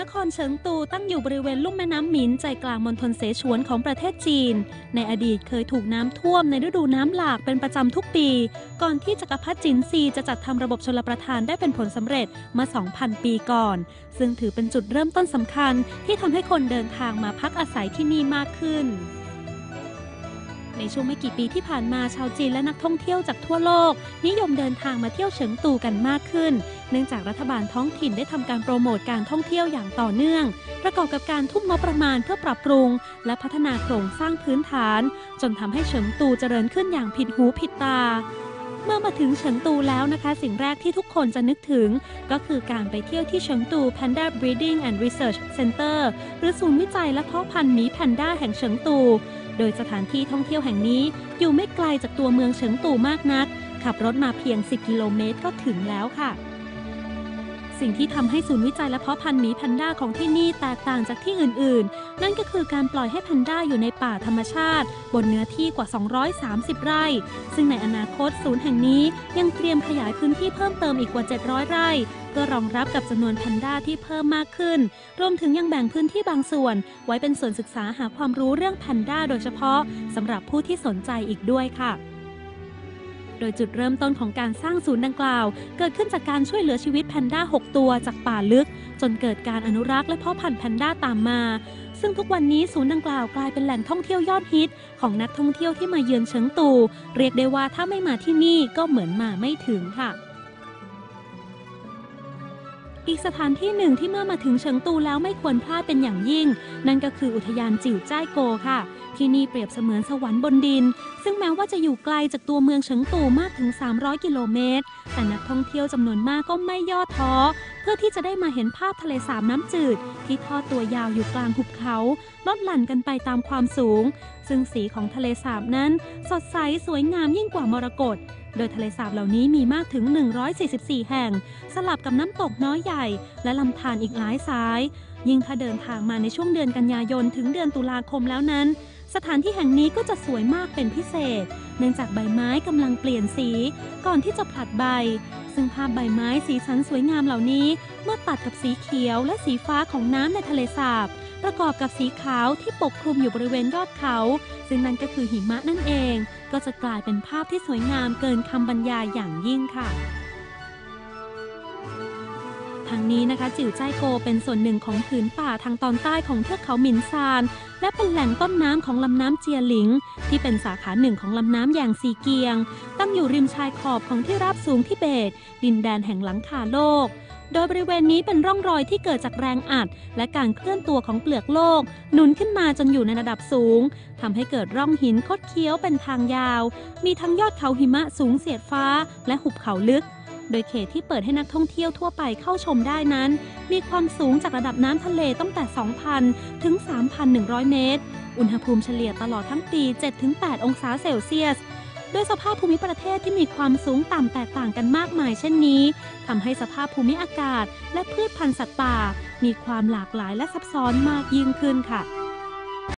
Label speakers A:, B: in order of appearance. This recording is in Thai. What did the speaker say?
A: นครเฉิงตูตั้งอยู่บริเวณลุ่มแม่น้ำหมินใจกลางมณฑลเสฉวนของประเทศจีน ในอดีตเคยถูกน้ำท่วมในฤดูน้ำหลากเป็นประจำทุกปี ก่อนที่จักรพรรดิจินซีจะจัดทำระบบชลประทานได้เป็นผลสำเร็จเมื่อ2,000 ปีก่อน ซึ่งถือเป็นจุดเริ่มต้นสำคัญที่ทำให้คนเดินทางมาพักอาศัยที่นี่มากขึ้น ช่วงไม่กี่ปีที่ผ่านมาชาวจีนและนักท่องเที่ยวจากทั่วโลก นิยมเดินทางมาเที่ยวเฉิงตูกันมากขึ้น เนื่องจากรัฐบาลท้องถิ่นได้ทำการโปรโมทการท่องเที่ยวอย่างต่อเนื่อง ประกอบกับการทุ่มงบประมาณเพื่อปรับปรุง และพัฒนาโครงสร้างพื้นฐาน จนทำให้เฉิงตูเจริญขึ้นอย่างผิดหูผิดตาเมื่อมาถึงเฉิงตูแล้วนะคะ สิ่งแรกที่ทุกคนจะนึกถึง ก็คือการไปเที่ยวที่เฉิงตู Panda Breeding and Research Center หรือศูนย์วิจัยและเพาะพันธุ์หมีแพนด้าแห่งเฉิงตู โดยสถานที่ท่องเที่ยวแห่งนี้อยู่ไม่ไกลจากตัวเมืองเฉิงตูมากนัก ขับรถมาเพียง 10 กิโลเมตรก็ถึงแล้วค่ะ สิ่งที่ทำให้ศูนย์วิจัยและเพาะพันธุ์หมีแพนด้าของที่นี่แตกต่างจากที่อื่นๆ นั่นก็คือการปล่อยให้แพนด้าอยู่ในป่าธรรมชาติ บนเนื้อที่กว่า 230 ไร่ ซึ่งในอนาคตศูนย์แห่งนี้ยังเตรียมขยายพื้นที่เพิ่มเติมอีกกว่า 700 ไร่เพื่อรองรับกับจำนวนแพนด้าที่เพิ่มมากขึ้น รวมถึงยังแบ่งพื้นที่บางส่วน ไว้เป็นส่วนศึกษาหาความรู้เรื่องแพนด้าโดยเฉพาะสำหรับผู้ที่สนใจอีกด้วยค่ะ ดยจุดเริ่มต้นของการสร้างศูนย์ดังกล่าว เกิดขึ้นจากการช่วยเหลือชีวิตแพนด้า 6 ตัวจากป่าลึก จนเกิดการอนุรักษ์และเพาะพันธุ์แพนด้าตามมา ซึ่งทุกวันนี้ศูนย์ดังกล่าวกลายเป็นแหล่งท่องเที่ยวยอดฮิต ของนักท่องเที่ยวที่มาเยือนเฉิงตู เรียกได้ว่าถ้าไม่มาที่นี่ก็เหมือนมาไม่ถึงค่ะ อีกสถานที่หนึ่งที่เมื่อมาถึงเฉิงตูแล้วไม่ควรพลาดเป็นอย่างยิ่ง นั่นก็คืออุทยานจิ๋วจ้ายโกค่ะ ที่นี่เปรียบเสมือนสวรรค์บนดิน ซึ่งแม้ว่าจะอยู่ไกลจากตัวเมืองเฉิงตูมากถึง 300 กิโลเมตร แต่นักท่องเที่ยวจำนวนมากก็ไม่ย่อท้อ เพื่อที่จะได้มาเห็นภาพทะเลสาบน้ำจืด ที่ทอดตัวยาวอยู่กลางหุบเขาลดหลั่นกันไปตามความสูง ซึ่งสีของทะเลสาบนั้น สดใสสวยงามยิ่งกว่ามรกตโดยทะเลสาบเหล่านี้มีมากถึง 144 แห่ง สลับกับน้ำตกน้อยใหญ่ และลำธารอีกหลายสาย ยิ่งถ้าเดินทางมาในช่วงเดือนกันยายนถึงเดือนตุลาคมแล้วนั้น สถานที่แห่งนี้ก็จะสวยมากเป็นพิเศษ เนื่องจากใบไม้กำลังเปลี่ยนสี ก่อนที่จะผลัดใบ ซึ่งภาพใบไม้สีสันสวยงามเหล่านี้ เมื่อตัดกับสีเขียวและสีฟ้าของน้ำในทะเลสาบ ประกอบกับสีขาวที่ปกคลุมอยู่บริเวณยอดเขา ซึ่งนั่นก็คือหิมะนั่นเอง ก็จะกลายเป็นภาพที่สวยงามเกินคำบรรยายอย่างยิ่งค่ะ ทางนี้นะคะ จิ๋วใจโกเป็นส่วนหนึ่งของผืนป่าทางตอนใต้ของเทือกเขาหมินซาน และเป็นแหล่งต้นน้ำของลำน้ำเจียหลิง ที่เป็นสาขาหนึ่งของลำน้ำอย่างซีเกียง ตั้งอยู่ริมชายขอบของที่ราบสูงทิเบต ดินแดนแห่งหลังคาโลก โดยบริเวณนี้เป็นร่องรอยที่เกิดจากแรงอัด และการเคลื่อนตัวของเปลือกโลก หนุนขึ้นมาจนอยู่ในระดับสูงทำให้เกิดร่องหินคดเคี้ยวเป็นทางยาว มีทั้งยอดเขาหิมะสูงเสียดฟ้า และหุบเขาลึก โดยเขตที่เปิดให้นักท่องเที่ยวทั่วไปเข้าชมได้นั้น มีความสูงจากระดับน้ำทะเลตั้งแต่ 2,000 ถึง 3,100 เมตร อุณหภูมิเฉลี่ยตลอดทั้งปี 7-8 องศาเซลเซียสด้วยสภาพภูมิประเทศที่มีความสูงต่ำแตกต่างกันมากมายเช่นนี้ทำให้สภาพภูมิอากาศ และพืชพันธุ์สัตว์ป่า มีความหลากหลายและซับซ้อนมากยิ่งขึ้นค่ะ